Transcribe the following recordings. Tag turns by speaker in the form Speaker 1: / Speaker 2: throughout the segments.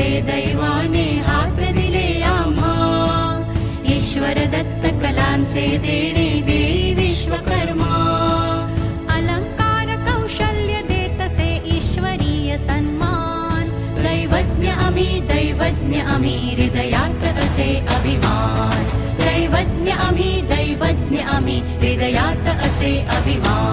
Speaker 1: दैवाने आम्हा. ईश्वर दत्त कलांचे देणे देई विश्वकर्मा. अलंकार कौशल्य देतसे ईश्वरीय सन्मान. दैवज्ञ आम्ही दैवज्ञ आम्ही हृदयात असे अभिमान. दैवज्ञ आम्ही दैवज्ञ आम्ही हृदयात असे अभिमान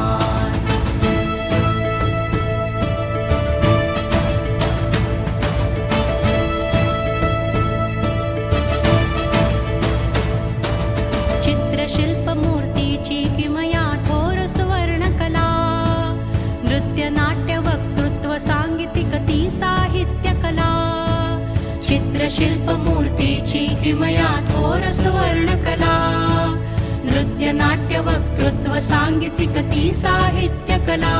Speaker 1: शिल्पमूर्तीची मूर्तीची किमया थोर सुवर्ण कला नृत्य नाट्य वक्तृत्व सांगीतिक ती साहित्य कला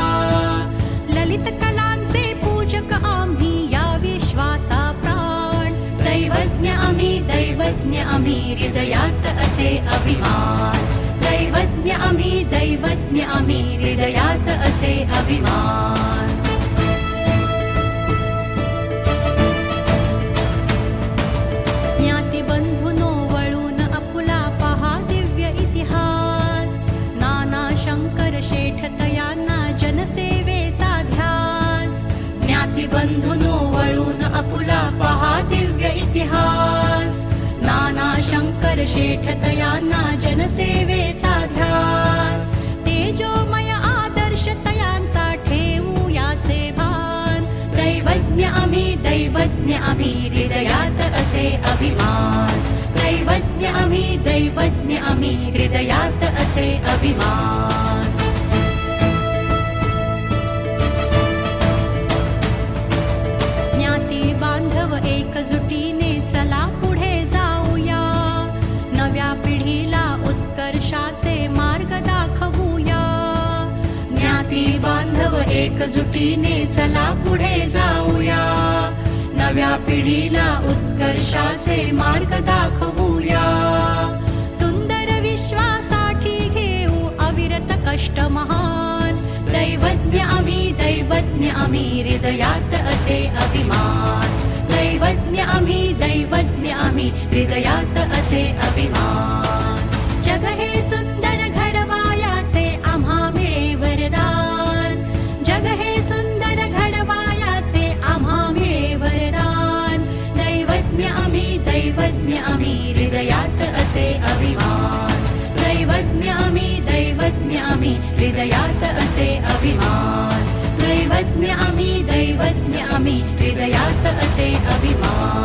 Speaker 1: ललित कलांचे पूजक आम्ही या विश्वाचा प्राण. दैवज्ञ आम्ही दैवज्ञ आम्ही हृदयात असे अभिमान. शेठतयांना जनसेवेचा ध्यास. तेजोमय आदर्श तयांचा ठेवू याचे भान. दैवज्ञ आम्ही दैवज्ञ आम्ही हृदयात असे अभिमान. दैवज्ञ आम्ही दैवज्ञ आम्ही हृदयात असे अभिमान. एकजुटीने चला पुढे जाऊया. नव्या पिढीला उत्कर्षाचे मार्ग दाखवूया. सुंदर विश्वासाठी घेऊ अविरत कष्ट महान. दैवज्ञ आम्ही दैवज्ञ आम्ही हृदयात असे अभिमान. दैवज्ञ आम्ही दैवज्ञ आम्ही हृदयात असे अभिमान. मत असे अभिमान